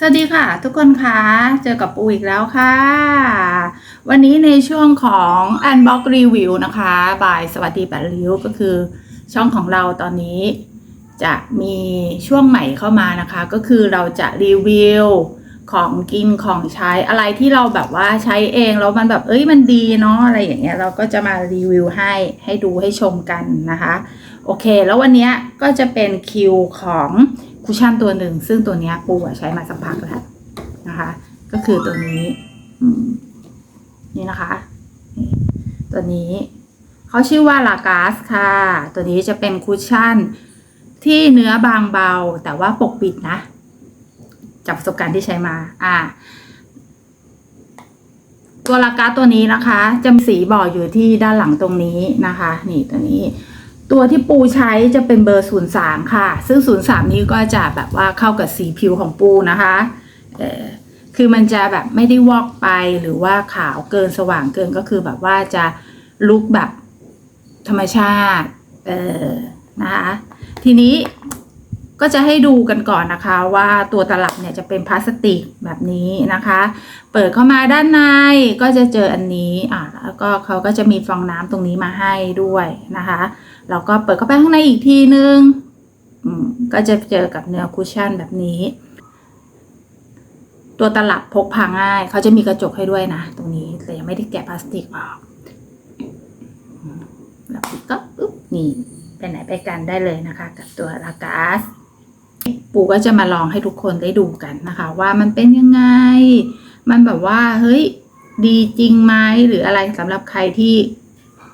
สวัสดีค่ะ ทุกคนคะเจอกับปูอีกแล้วค่ะ วันนี้ในช่วงของ Unbox Review นะคะบายสวัสดีแปดริ้วก็คือ ช่องของเราตอนนี้ จะมีช่วงใหม่เข้ามานะคะ ก็คือเราจะรีวิวของกินของใช้อะไรที่เราแบบว่าใช้เองแล้วมันแบบเอ้ยมันดีเนาะอะไรอย่างเงี้ยเราก็จะมารีวิวให้ให้ดูให้ชมกันนะคะ โอเค แล้ววันนี้ก็จะเป็นคิวของ คุชชั่นตัวหนึ่ง ซึ่งตัวนี้ปูใช้มาสักพักแล้วนะคะ ก็คือตัวนี้นี่นะคะ ตัวนี้เขาชื่อว่าลากาสค่ะ ตัวนี้จะเป็นคุชชั่นที่เนื้อบางเบา แต่ว่าปกปิดนะ จากประสบการณ์ที่ใช้มา อ่า ตัวลากาสตัวนี้นะคะ จะมีสีบออยู่ที่ด้านหลังตรงนี้นะคะ นี่ตัวนี้ ตัวที่ปูใช้จะเป็นเบอร์ 03 ค่ะ ซึ่ง 03 นี้ก็จะแบบว่าเข้ากับสีผิวของปูนะคะเออคือมันจะแบบไม่ได้วอกไปหรือว่าขาวเกินสว่างเกินก็คือแบบว่าจะลุกแบบธรรมชาติเออนะคะทีนี้ก็จะให้ดูกันก่อนนะคะว่าตัวตลับเนี่ยจะเป็นพลาสติกแบบนี้นะคะ เปิดเข้ามาด้านในก็จะเจออันนี้อ่าแล้วก็เขาก็จะมีฟองน้ำตรงนี้มาให้ด้วยนะคะ แล้วก็เปิดเข้าไปข้างในอีกทีนึงก็จะเจอกับเนื้อคุชชั่นแบบนี้ ตัวตลับพกพาง่าย เขาจะมีกระจกให้ด้วยนะ ตรงนี้แต่ยังไม่ได้แกะพลาสติกออกแล้วปิดก็อ๊บนี่ไปไหนไปกันได้เลยนะคะ กับตัวลากาสปูก็จะมาลองให้ทุกคนได้ดูกันนะคะ ว่ามันเป็นยังไง มันแบบว่า เฮ้ย ดีจริงไหมหรืออะไรสำหรับใครที่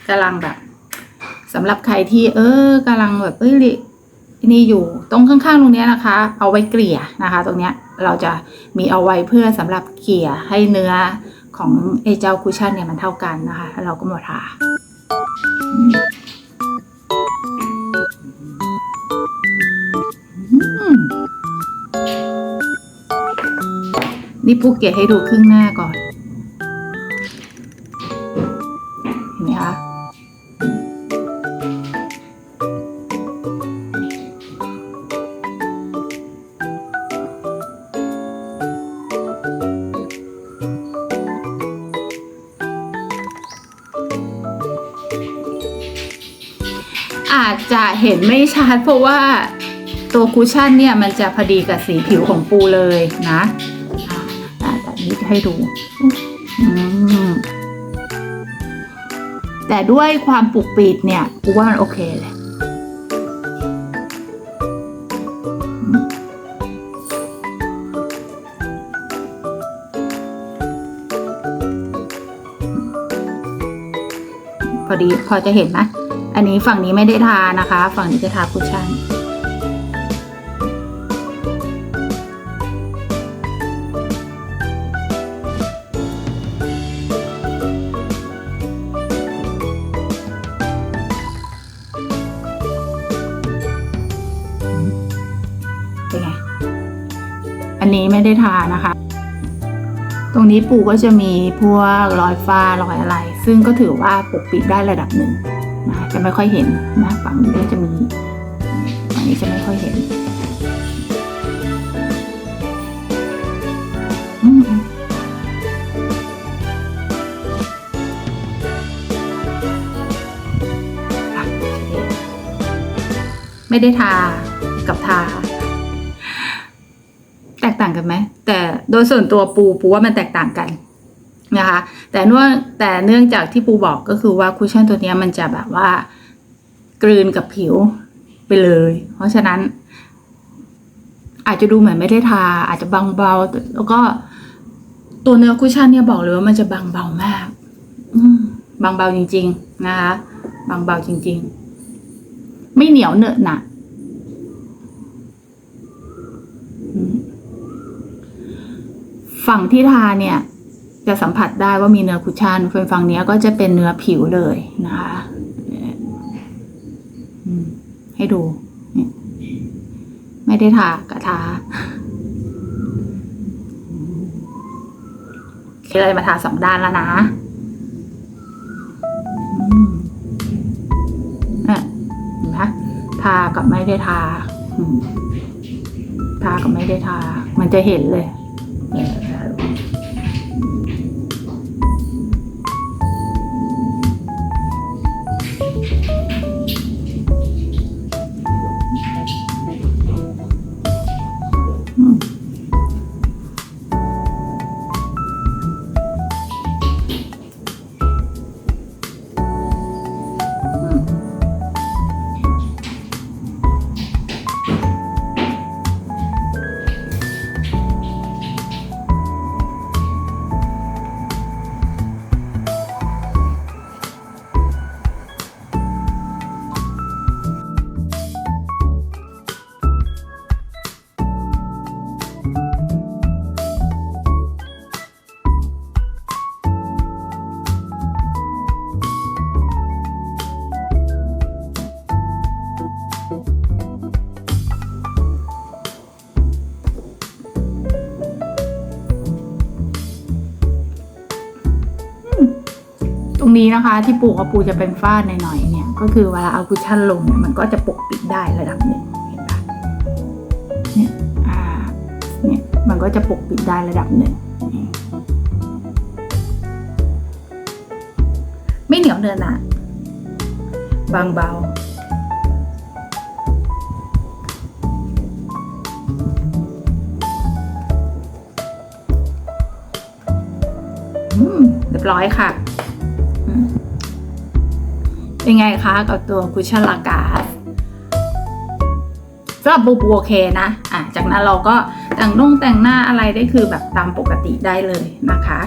กำลังแบบ สำหรับใครที่เออกำลังแบบเอ้ยนี่อยู่ตรงข้างๆตรงนี้นะคะ เอาไว้เกลี่ยนะคะ ตรงเนี้ยเราจะมีเอาไว้เพื่อสำหรับเกลี่ยให้เนื้อของไอเจ้าคุชชั่นเนี่ยมันเท่ากันนะคะแล้วเราก็มาทานี่ปูเกะให้ดูครึ่งหน้าก่อน เห็นไหมคะ อาจจะเห็นไม่ชัดเพราะว่าตัวคุชชั่นเนี่ยมันจะพอดีกับสีผิวของปูเลยนะแต่นี้ให้ดู แต่ด้วยความปุกปิดเนี่ยปูว่ามันโอเคเลยพอดีพอจะเห็นไหม อันนี้ฝั่งนี้ไม่ได้ทานะคะ ฝั่งนี้จะทาคุชชั่นเป็นไง อันนี้ไม่ได้ทานะคะ ตรงนี้ปูก็จะมีพวกรอยฝ้ารอยอะไร ซึ่งก็ถือว่าปกปิดได้ระดับหนึ่ง จะไม่ค่อยเห็นนะฝั่งนี้ก็จะมีฝั่งนี้จะไม่ค่อยเห็นไม่ได้ทากับทา แตกต่างกันไหม แต่โดยส่วนตัวปูปูว่ามันแตกต่างกัน นะคะแต่เนื่องแต่เนื่องจากที่ปูบอกก็คือว่าคุชชั่นตัวนี้มันจะแบบว่ากลืนกับผิวไปเลย เพราะฉะนั้น อาจจะดูเหมือนไม่ได้ทา อาจจะบางเบา แล้วก็ตัวเนื้อคุชชั่นเนี่ยบอกเลยว่ามันจะบางเบามาก อืบางเบาจริง ๆ นะคะ บางเบาจริง ๆ ไม่เหนียวเหนอะหนะฝั่งที่ทาเนี่ย จะสัมผัสได้ว่ามีเนื้อคุชชั่นส่วนฝั่งเนี้ยก็จะเป็นเนื้อผิวเลยนะคะให้ดู ไม่ได้ทากระทาโอเคเลยมาทาสองด้านแล้วนะนี่เห็นไหมทากับไม่ได้ทา ทากับไม่ได้ทา มันจะเห็นเลย นี้นะคะที่ปูกับปูจะเป็นฝ้าหน่อยๆเนี่ยก็คือเวลาเอาคุชชั่นลงเนี่ยมันก็จะปกปิดได้ระดับหนึ่งเห็นปะเนี่ยอ่าเนี่ยมันก็จะปกปิดได้ระดับหนึ่งไม่เหนียวเนินหนะบางเบาอืมเรียบร้อยค่ะ เป็นไงคะกับตัวคุชชั่นลากาสสำหรับบูบูโอเคนะอะจากนั้นเราก็แต่งนุ่งแต่งหน้าอะไรได้คือแบบตามปกติได้เลยนะคะ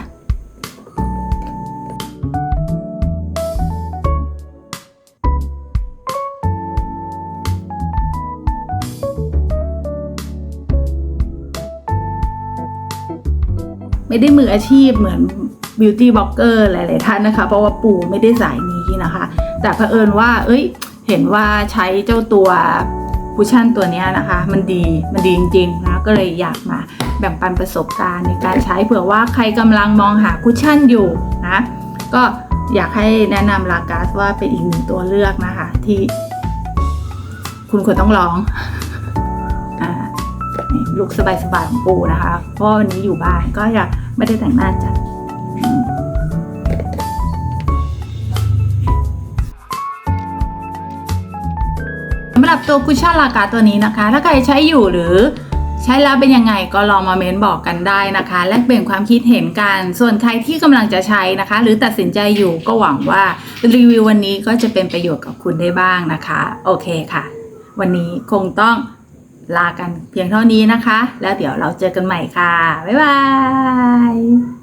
ไม่ได้มืออาชีพเหมือน บิวตี้บล็อกเกอร์หลาย ๆ ท่านนะคะ เพราะว่าปู่ไม่ได้สายนี้นะคะ แต่เผอิญว่า เอ้ย เห็นว่าใช้เจ้าตัวคุชชั่นตัวนี้นะคะ มันดีมันดีจริง ๆ นะ ก็เลยอยากมาแบ่งปันประสบการณ์ในการใช้เผื่อว่าใครกำลังมองหาคุชชั่นอยู่นะ ก็อยากให้แนะนำลากาสว่าเป็นอีกหนึ่งตัวเลือกนะคะ ที่คุณควรต้องลองอ่าลุกสบายๆของปูนะคะ เพราะวันนี้อยู่บ้านก็จะไม่ได้แต่งหน้าจัด หรับตัวคุชชั่นลากาตัวนี้นะคะ ถ้าใครใช้อยู่หรือใช้แล้วเป็นยังไงก็ลองมาเม้นบอกกันได้นะคะ แลกเปลี่ยนความคิดเห็นกัน ส่วนใครที่กำลังจะใช้นะคะ หรือตัดสินใจอยู่ก็หวังว่ารีวิววันนี้ก็จะเป็นประโยชน์กับคุณได้บ้างนะคะ โอเคค่ะ วันนี้คงต้องลากันเพียงเท่านี้นะคะ แล้วเดี๋ยวเราเจอกันใหม่ค่ะ บ๊ายบาย